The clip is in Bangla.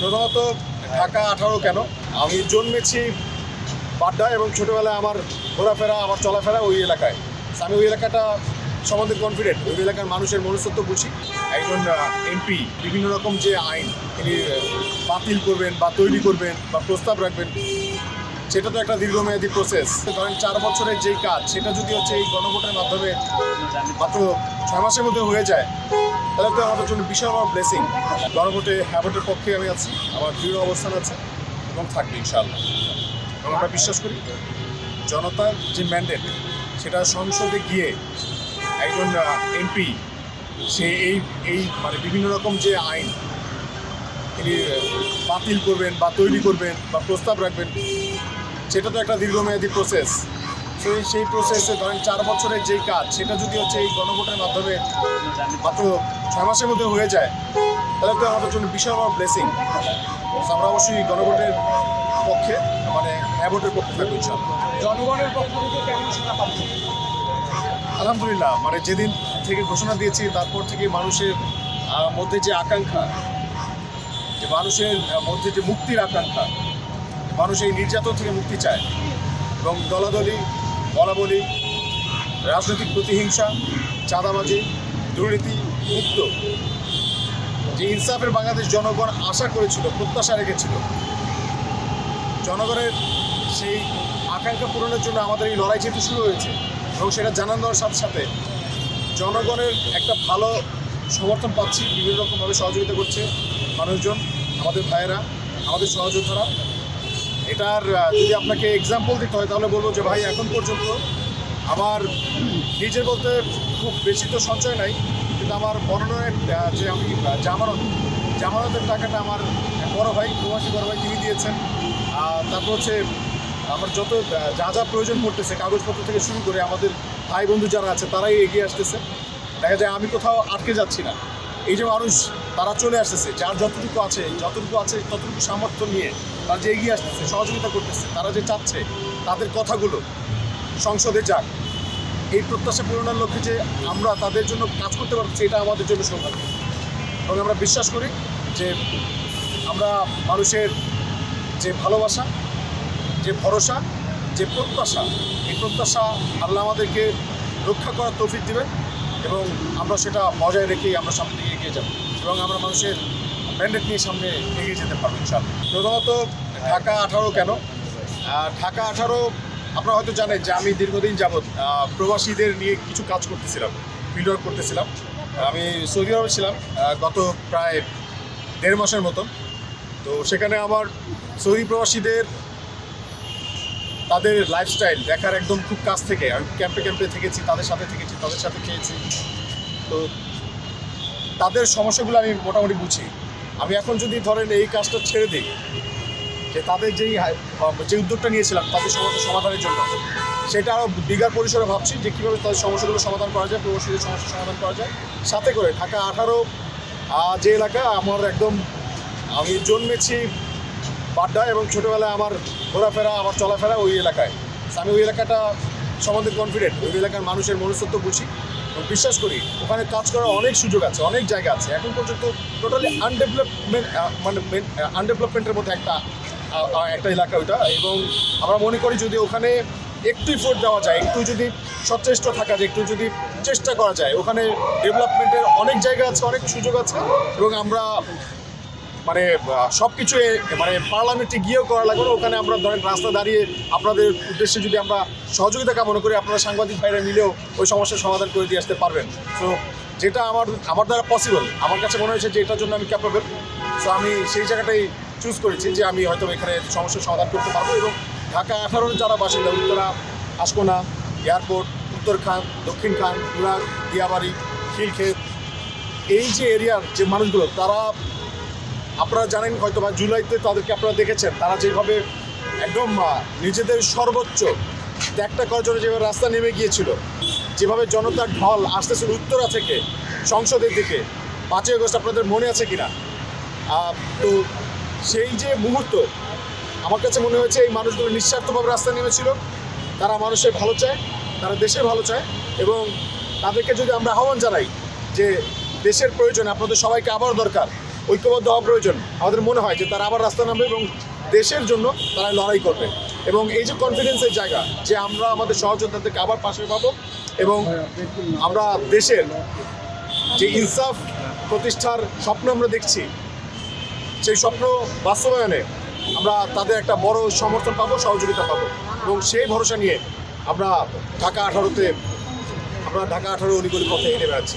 প্রথমত, ঢাকা আঠারো কেন? আমি জন্মেছি বাড্ডা এবং ছোটোবেলায় আমার ঘোরাফেরা, আমার চলাফেরা ওই এলাকায়। আমি ওই এলাকাটা সম্বন্ধে কনফিডেন্ট ওই এলাকার মানুষের মনুষ্যত্ব বুঝি। একজন এমপি বিভিন্ন রকম যে আইন, তিনি বাতিল করবেন বা তৈরি করবেন বা প্রস্তাব রাখবেন, সেটা তো একটা দীর্ঘমেয়াদী প্রসেস ধরেন, চার বছরের যেই কাজ, সেটা যদি হচ্ছে এই গণভোটের মাধ্যমে মাত্র ছয় মাসের মধ্যে হয়ে যায় তাহলে তো আমাদের জন্য বিশাল বড় ব্লেসিং গণভোটে হ্যাভোটের পক্ষে আমি আছি, আমার দৃঢ় অবস্থান আছে এবং থাকবে ইনশাআল্লাহ। এবং আমরা বিশ্বাস করি, জনতার যে ম্যান্ডেট সেটা সংসদে গিয়ে একজন এমপি সে এই এই মানে বিভিন্ন রকম যে আইন, তিনি বাতিল করবেন বা তৈরি করবেন বা প্রস্তাব রাখবেন, সেটা তো একটা দীর্ঘমেয়াদী প্রসেস সেই সেই প্রসেসে ধরেন চার বছরের যেই কাজ সেটা যদি হচ্ছে এই গণভোটের মাধ্যমে মাত্র ছয় মাসের মধ্যে হয়ে যায় তাহলে তো আমাদের জন্য বিশাল বড় ব্লেসিং আমরা অবশ্যই গণভোটের পক্ষে মানে হ্যাঁ ভোটের পক্ষে থাকব জনগণের পক্ষ থেকে কেমন আলহামদুলিল্লাহ মানে যেদিন থেকে ঘোষণা দিয়েছি তারপর থেকে মানুষের মধ্যে যে আকাঙ্ক্ষা যে মানুষের মধ্যে যে মুক্তির আকাঙ্ক্ষা মানুষ এই নির্যাতন থেকে মুক্তি চায় এবং দলাদলি বলাবলি, রাজনৈতিক প্রতিহিংসা, চাঁদাবাজি, দুর্নীতি, মুক্ত। যে ইনসাফের বাংলাদেশ জনগণ আশা করেছিল, প্রত্যাশা রেখেছিল, জনগণের সেই আকাঙ্ক্ষা পূরণের জন্য আমাদের এই লড়াই যেহেতু শুরু হয়েছে, এবং সেটা জানান দেওয়ার সাথে সাথে জনগণের একটা ভালো সমর্থন পাচ্ছি, বিভিন্ন রকমভাবে সহযোগিতা করছে মানুষজন, আমাদের ভাইয়েরা, আমাদের সহযোদ্ধারা। এটার যদি আপনাকে এক্সাম্পল দিতে হয় তাহলে বলব যে ভাই এখন পর্যন্ত আমার নিজের বলতে খুব বেশি তো সঞ্চয় নাই কিন্তু আমার মনোনয়ন আহ, যে আমি জামানত জামানতের টাকাটা আমার বড় ভাই প্রবাসী বড় ভাই তিনি দিয়েছেন। আর তারপর হচ্ছে আমার যত যা যা প্রয়োজন পড়তেছে কাগজপত্র থেকে শুরু করে আমাদের ভাই বন্ধু যারা আছে তারাই এগিয়ে আসতেছে। দেখা যায় আমি কোথাও আটকে যাচ্ছি না। এই যে মানুষ, তারা চলে আসতেছে, যার যতটুকু আছে যতটুকু আছে, ততটুকু সামর্থ্য নিয়ে তারা যে এগিয়ে আসতেছে, সহযোগিতা করতেছে, তারা যে চাচ্ছে, তাদের কথাগুলো সংসদে যাক। এই প্রত্যাশা পূরণের লক্ষ্যে যে আমরা তাদের জন্য কাজ করতে পারছি এটা আমাদের জন্য সৌভাগ্য। এবং আমরা বিশ্বাস করি যে আমরা মানুষের যে ভালোবাসা, যে ভরসা, যে প্রত্যাশা, এই প্রত্যাশা আল্লাহ আমাদেরকে রক্ষা করার তৌফিক দিবেন। এবং আমরা সেটা বজায় রেখেই আমরা সামনে দিকে এগিয়ে যাব এবং আমরা মানুষের ম্যান্ডেট নিয়ে সামনে এগিয়ে যেতে পারব ইনশাআল্লাহ। প্রথমত, ঢাকা আঠারো কেন? ঢাকা আঠারো, আপনারা হয়তো জানেন যে আমি দীর্ঘদিন যাবৎ প্রবাসীদের নিয়ে কিছু কাজ করতেছিলাম ফিল্ড ওয়ার্ক করতেছিলাম। আমি সৌদি আরবে ছিলাম গত প্রায় দেড় মাসের মতন তো সেখানে আমার সৌদি প্রবাসীদের তাদের লাইফস্টাইল দেখার একদম খুব কাছ থেকে। আমি ক্যাম্পে ক্যাম্পে থেকেছি, তাদের সাথে থেকেছি, তাদের সাথে খেয়েছি। তো তাদের সমস্যাগুলো আমি মোটামুটি বুঝি। আমি এখন যদি ধরেন এই কাজটা ছেড়ে দিই, যে তাদের যেই যে উদ্যোগটা নিয়েছিলাম, তাদের সমস্যা সমাধানের জন্য, সেটা আরও বিগার পরিসরে ভাবছি যে কীভাবে তাদের সমস্যাগুলো সমাধান করা যায়, প্রবাসীদের সমস্যা সমাধান করা যায়। সাথে করে ঢাকা আঠারো যে এলাকা, আমার একদম আমি জন্মেছি বাড্ডা এবং ছোটোবেলায় আমার ঘোরাফেরা, আমার চলাফেরা ওই এলাকায়। আমি ওই এলাকাটা সম্বন্ধে কনফিডেন্ট ওই এলাকার মানুষের মনুষ্যত্ব বুঝি। এবং বিশ্বাস করি, ওখানে কাজ করার অনেক সুযোগ আছে, অনেক জায়গা আছে। এখন পর্যন্ত টোটালি আনডেভেলপমেন্ট মানে আনডেভেলপমেন্টের মধ্যে একটা একটা এলাকা ওইটা। এবং আমরা মনে করি যদি ওখানে একটু ইফোর্ট দেওয়া যায়, একটু যদি সচেষ্ট থাকা যায়, একটু যদি চেষ্টা করা যায়, ওখানে ডেভেলপমেন্টের অনেক জায়গা আছে, অনেক সুযোগ আছে। এবং আমরা মানে সব কিছু মানে পার্লামেন্টে গিয়েও করা লাগবে না। ওখানে আমরা ধরেন রাস্তা দাঁড়িয়ে আপনাদের উদ্দেশ্যে যদি আমরা সহযোগিতা কামনা করি, আপনারা সাংবাদিক ভাইরা মিলেও ওই সমস্যার সমাধান করে দিয়ে আসতে পারবেন। তো যেটা আমার আমার দ্বারা পসিবল আমার কাছে মনে হয়েছে যে এটার জন্য আমি ক্যাপেবল সো আমি সেই জায়গাটাই চুজ করেছি যে আমি হয়তো এখানে সমস্যার সমাধান করতে পারব এবং ঢাকা আঠারোর যারা বাসিন্দা, উত্তরা, আশকোনা, এয়ারপোর্ট, উত্তর খান, দক্ষিণ খান তুরাগ দিয়াবাড়ি, খিলক্ষেত, এই যে এরিয়ার যে মানুষগুলো, তারা আপনারা জানেন হয়তো বা জুলাইতে তাদেরকে আপনারা দেখেছেন, তারা যেভাবে একদম নিজেদের সর্বোচ্চ ত্যাগটা করার জন্য যেভাবে রাস্তা নেমে গিয়েছিল, যেভাবে জনতার ঢল আসতেছিল উত্তরা থেকে, সংসদের দিকে, পাঁচই আগস্ট আপনাদের মনে আছে কিনা? তো সেই যে মুহূর্ত, আমার কাছে মনে হয়েছে এই মানুষগুলো নিঃস্বার্থভাবে রাস্তা নেমেছিল, তারা মানুষের ভালো চায়, তারা দেশের ভালো চায় এবং তাদেরকে যদি আমরা আহ্বান জানাই যে দেশের প্রয়োজনে আপনাদের সবাইকে আবার দরকার ঐক্যবদ্ধ হওয়া প্রয়োজন। আমাদের মনে হয় যে তারা আবার রাস্তা নামবে এবং দেশের জন্য তারা লড়াই করবে। এবং এই যে কনফিডেন্সের জায়গা, যে আমরা আমাদের সহযোদ্ধাদেরকে আবার পাশে পাবো এবং আমরা দেশের যে ইনসাফ প্রতিষ্ঠার স্বপ্ন আমরা দেখছি, সেই স্বপ্ন বাস্তবায়নে আমরা তাদের একটা বড় সমর্থন পাবো, সহযোগিতা পাবো। এবং সেই ভরসা নিয়ে আমরা ঢাকা আঠারোতে, আমরা ঢাকা আঠারো অলিগলি পথে হেঁটে বেড়াচ্ছি।